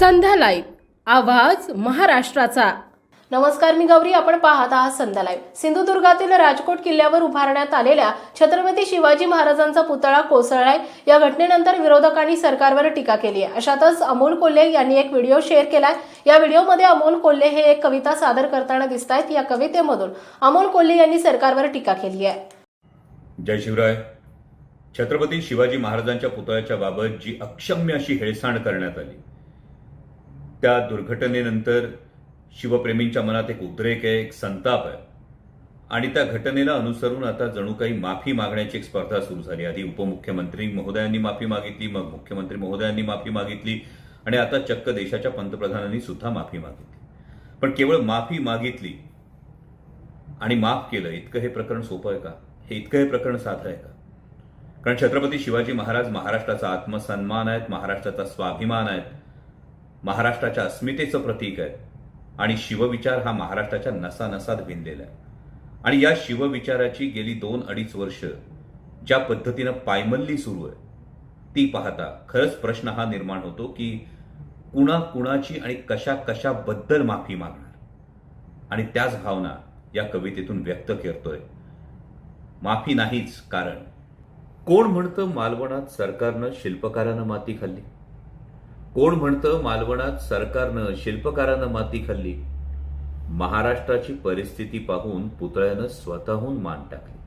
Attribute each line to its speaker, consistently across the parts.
Speaker 1: संध्या live आवाज महाराष्ट्राचा. नमस्कार मी गौरी. आपण पाहत आहात संध्या लाईव्ह. सिंधुदुर्गातील राजकोट किल्ल्यावर उभारण्यात आलेल्या छत्रपती शिवाजी महाराजांचा पुतळा कोसळलाय. या घटनेनंतर विरोधकांनी सरकारवर टीका केली आहे अशातच अमोल कोल्हे यांनी एक व्हिडिओ शेअर केलाय. या व्हिडिओमध्ये अमोल कोल्हे हे एक कविता सादर करताना दिसत आहेत या कवितेमधून. अमोल कोल्हे यांनी सरकारवर टीका केली आहे
Speaker 2: जय शिवराय. छत्रपती शिवाजी महाराजांच्या पुतळ्याच्या बाबत जी अक्षम्य अशी हेळसांड करण्यात आली त्या दुर्घटनेनंतर शिवप्रेमींच्या मनात एक उद्रेक आहे एक संताप आहे. आणि त्या घटनेला अनुसरून आता जणू काही माफी मागण्याची एक स्पर्धा सुरू झाली. आधी उपमुख्यमंत्री महोदयांनी माफी मागितली मग मुख्यमंत्री महोदयांनी माफी मागितली आणि आता चक्क देशाच्या पंतप्रधानांनी सुद्धा माफी मागितली. पण केवळ माफी मागितली आणि माफ केलं इतकं हे प्रकरण सोपं आहे का? हे इतकं हे प्रकरण साधं आहे का? कारण छत्रपती शिवाजी महाराज महाराष्ट्राचा आत्मसन्मान आहेत महाराष्ट्राचा स्वाभिमान आहेत. महाराष्ट्राच्या अस्मितेचं प्रतीक आहे. आणि शिवविचार हा महाराष्ट्राच्या नसानसात भिनलेला आहे. आणि या शिवविचाराची गेली दोन अडीच वर्ष ज्या पद्धतीनं पायमल्ली सुरू आहे ती पाहता खरंच प्रश्न हा निर्माण होतो की कुणा कुणाची आणि कशा कशाबद्दल माफी मागणार? आणि त्याच भावना या कवितेतून व्यक्त करतोय. माफी नाहीच कारण. कोण म्हणतं मालवणात सरकारनं शिल्पकारानं माती खाल्ली? कोण म्हणतं मालवणात सरकारनं शिल्पकारानं माती खाल्ली? महाराष्ट्राची परिस्थिती पाहून पुतळ्यानं स्वतःहून मान टाकली.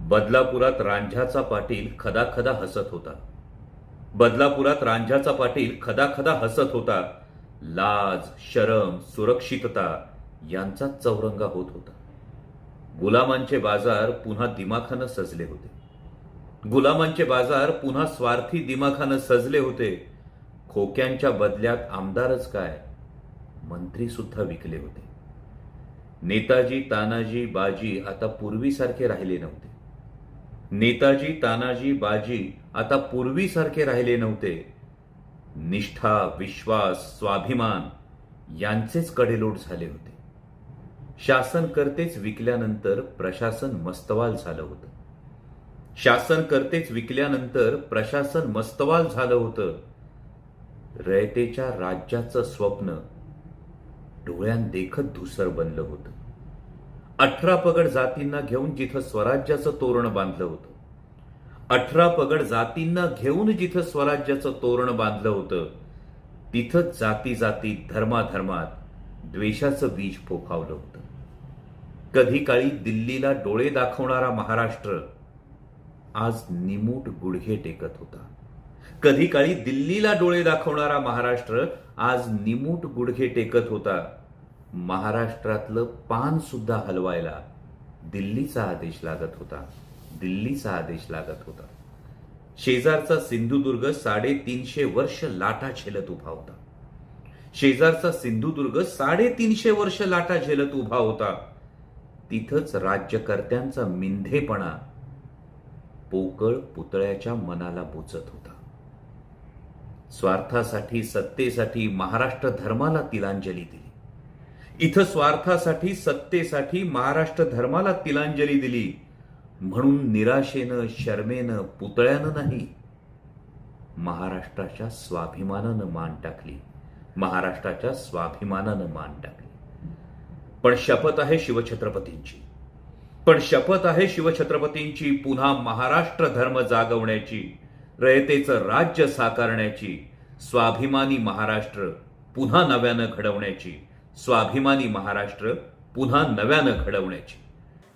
Speaker 2: बदलापुरात रांझ्याचा पाटील खदाखदा हसत होता. बदलापुरात रांझ्याचा पाटील खदाखदा हसत होता. लाज शरम सुरक्षितता यांचा चौरंगा होत होता. गुलामांचे बाजार पुन्हा दिमाखानं सजले होते. गुलामांचे बाजार पुन्हा स्वार्थी दिमाखानं सजले होते. खोक्यांच्या बदल्यात आमदारच काय? मंत्री सुद्धा विकले होते. नेताजी तानाजी बाजी आता पूर्वीसारखे राहिले नव्हते. नेताजी तानाजी बाजी आता पूर्वीसारखे राहिले नव्हते. निष्ठा विश्वास स्वाभिमान यांचेच कडेलोट झाले होते. शासन करतेच विकल्यानंतर प्रशासन मस्तवाल झालं होतं. शासन करतेच विकल्यानंतर प्रशासन मस्तवाल झालं होतं. रयतेच्या राज्याचं स्वप्न डोळ्यांदेखत धुसर बनलं होतं. अठरा पगड जातींना घेऊन जिथं स्वराज्याचं तोरण बांधलं होतं. अठरा पगड जातींना घेऊन जिथं स्वराज्याचं तोरण बांधलं होतं तिथंच जाती जाती धर्माधर्मात द्वेषाचं बीज फोफावलं होतं. कधी काळी दिल्लीला डोळे दाखवणारा महाराष्ट्र आज निमूट गुडघे टेकत होता. कधी काळी दिल्लीला डोळे दाखवणारा महाराष्ट्र आज निमूट गुडघे टेकत होता. महाराष्ट्रातलं पान सुद्धा हलवायला दिल्लीचा आदेश लागत होता. दिल्लीचा आदेश लागत होता. शेजारचा सिंधुदुर्ग साडेतीनशे वर्ष लाटा झेलत उभा होता. शेजारचा सिंधुदुर्ग साडेतीनशे वर्ष लाटा झेलत उभा होता. तिथंच राज्यकर्त्यांचा मिंधेपणा पोकळ पुतळ्याच्या मनाला बोचत होता. स्वार्थासाठी सत्तेसाठी महाराष्ट्र धर्माला तिलांजली दिली. इथं स्वार्थासाठी सत्तेसाठी महाराष्ट्र धर्माला तिलांजली दिली. म्हणून निराशेनं शर्मेनं पुतळ्यानं नाही महाराष्ट्राच्या स्वाभिमानानं मान टाकली. महाराष्ट्राच्या स्वाभिमानानं मान टाकली. पण शपथ आहे शिवछत्रपतींची. पण शपथ आहे शिवछत्रपतींची पुन्हा महाराष्ट्र धर्म जागवण्याची रयतेचं राज्य साकारण्याची स्वाभिमानी महाराष्ट्र पुन्हा नव्यानं घडवण्याची स्वाभिमानी महाराष्ट्र पुन्हा नव्यानं घडवण्याची.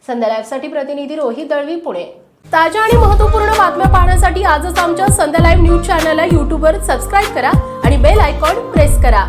Speaker 1: संध्या प्रतिनिधी रोहित दळवी पुणे. ताज्या आणि महत्त्वपूर्ण बातम्या पाहण्यासाठी आजच आमच्या संध्या लाईव्ह न्यूज चॅनलला युट्यूबवर सबस्क्राईब करा आणि बेल आयकॉन प्रेस करा.